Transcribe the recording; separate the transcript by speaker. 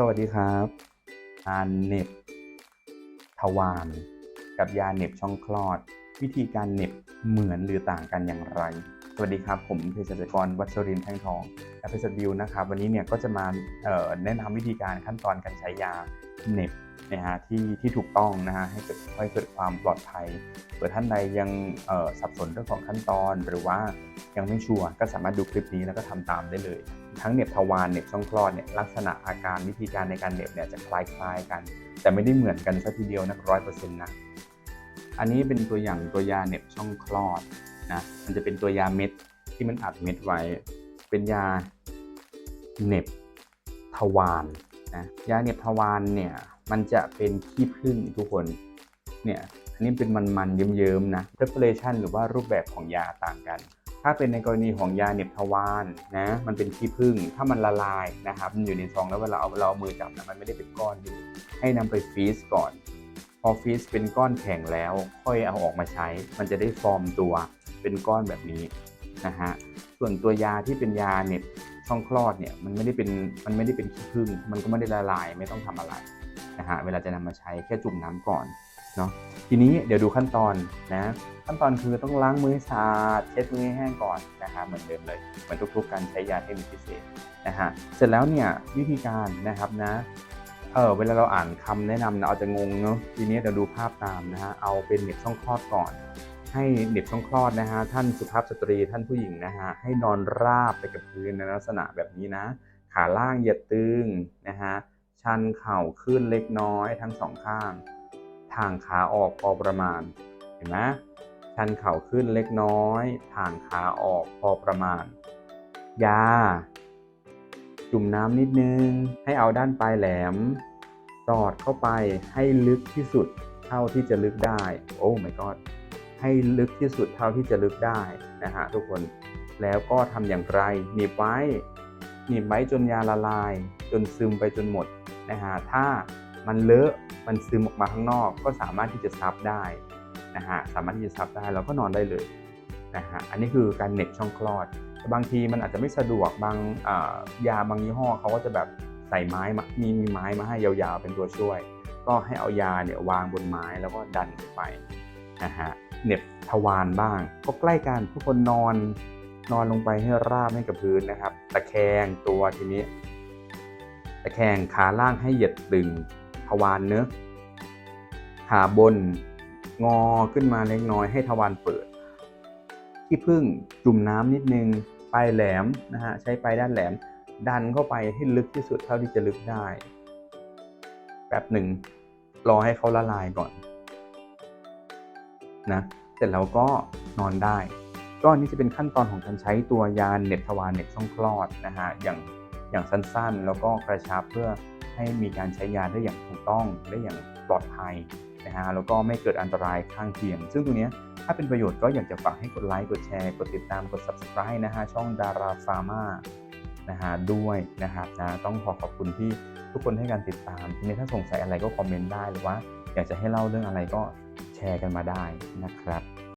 Speaker 1: สวัสดีครับยาเน็บทวารกับยาเน็บช่องคลอด วิธีการเน็บเหมือนหรือต่างกันอย่างไร สวัสดีครับ ผมเภสัชกรวัชรินทร์แท่งทองและเภสัชวิวนะครับ วันนี้เนี่ยก็จะมาแนะนำวิธีการขั้นตอนการใช้ยาเน็บนะฮะที่ที่ถูกต้องนะฮะให้เกิดให้เกิดความปลอดภัยเผื่อท่านใดยังสับสนเรื่องของขั้นตอนหรือว่ายังไม่ชัวร์ก็สามารถดูคลิปนี้แล้วก็ทำตามได้เลย ทั้งเน็บทวารเน็บช่องคลอดเนี่ยลักษณะอาการวิธีการในการเน็บเนี่ยจะคล้ายๆกัน แต่ไม่ได้เหมือนกันซะทีเดียวนะร้อยเปอร์เซ็นต์นะอันนี้เป็นตัวอย่างตัวยาเน็บช่องคลอด นะมันจะเป็นตัวยาเม็ดที่มันอัดเม็ดไว้ เป็นยาเน็บทวารนะยาเน็บทวารเนี่ยมันจะเป็นขี้ผึ้งทุกคนเนี่ยอันนี้เป็นมันๆเยิ้มๆนะ preparation หรือว่ารูปแบบของยาต่างกัน ถ้าเป็นในกรณีของยาเน็บทวารนะมันเป็นขี้ผึ้งถ้ามันละลายนะครับมันอยู่ในซองแล้วเวลาเอาเราเอามือจับนะมันไม่ได้เป็นก้อนอยู่ให้นำไปฟรีซก่อนพอฟรีซเป็นก้อนแข็งแล้ว ค่อยเอาออกมาใช้ มันจะได้ฟอร์มตัว เป็นก้อนแบบนี้นะฮะส่วนตัวยาที่เป็นยาเหน็บช่องคลอดเนี่ยมันไม่ได้เป็นมันไม่ได้เป็นขี้ผึ้งมันก็ไม่ได้ละลายไม่ต้องทำอะไรนะฮะเวลาจะนำมาใช้แค่จุ่มน้ำก่อนเนาะทีนี้เดี๋ยวดูขั้นตอนนะขั้นตอนคือต้องล้างมือให้สะอาดเช็ดมือให้แห้งก่อนนะฮะเหมือนเดิมเลยเหมือนทุกๆการใช้ยาเทคนิคพิเศษนะฮะเสร็จแล้วเนี่ยวิธีการนะครับนะเออเวลาเราอ่านคำแนะนำนะเอาจะงงเนาะทีนี้เดี๋ยวดูภาพตามนะฮะเอาเป็นเหน็บช่องคลอดก่อน ให้เหน็บช่องคลอดนะฮะท่านสุภาพสตรีท่านผู้หญิงนะฮะให้นอนราบไปกับพื้นในลักษณะแบบนี้นะ ขาล่างอย่าตึงนะฮะชันเข่าขึ้นเล็กน้อยทั้งสองข้าง ทางขาออกพอประมาณเห็นไหมชันเข่าขึ้นเล็กน้อย ทางขาออกพอประมาณ ยา จุ่มน้ำนิดนึง ให้เอาด้านปลายแหลม สอดเข้าไปให้ลึกที่สุดเท่าที่จะลึกได้ โอ้ my god ให้ลึกที่สุดเท่าที่จะลึกได้นะฮะทุกคนแล้วก็ทำอย่างไรหนีบไว้หนีบไว้จนยาละลาย จนซึมไปจนหมดนะฮะถ้ามันเลอะมันซึมออกมาข้างนอก ก็สามารถที่จะซับได้นะฮะสามารถที่จะซับได้แล้วก็นอนได้เลยนะฮะอันนี้คือการเหน็บช่องคลอดบางทีมันอาจจะไม่สะดวกบางยาบางยี่ห้อเขาก็จะแบบใส่ไม้มามีมีไม้มาให้ยาวๆเป็นตัวช่วย ก็ให้เอายาเนี่ยวางบนไม้แล้วก็ดันไปนะฮะ เน็บทวารบ้าง ก็ใกล้กันทุกคนนอนนอนลงไปให้ราบให้กับพื้นนะครับ ตะแคงตัวทีนี้ ตะแคงขาล่างให้เหยียดตึงทวารเนื้อขาบนงอขึ้นมาเล็กน้อยให้ทวารเปิดที่พึ่งจุ่มน้ำนิดนึงปลายแหลมนะฮะใช้ปลายด้านแหลม ดันเข้าไปให้ลึกที่สุดเท่าที่จะลึกได้แป๊บหนึ่งรอให้เขาละลายก่อน นะเสร็จแล้วก็นอนได้ ก็นี่จะเป็นขั้นตอนของการใช้ตัวยาเน็บทวารเน็บช่องคลอดนะฮะอย่างอย่างสั้นๆ แล้วก็กระชับเพื่อให้มีการใช้ยาได้อย่างถูกต้องได้อย่างปลอดภัยนะฮะแล้วก็ไม่เกิดอันตรายข้างเคียง ซึ่งตรงนี้ถ้าเป็นประโยชน์ก็อยากจะฝากให้กดไลค์กดแชร์กดติดตามกด subscribe นะฮะช่องดาราฟาร์มานะฮะด้วยนะครับนะต้องขอขอบคุณที่ทุกคนให้การติดตามทีนี้ถ้าสงสัยอะไรก็คอมเมนต์ได้หรือว่า อยากจะให้เล่าเรื่องอะไรก็แชร์กันมาได้นะครับ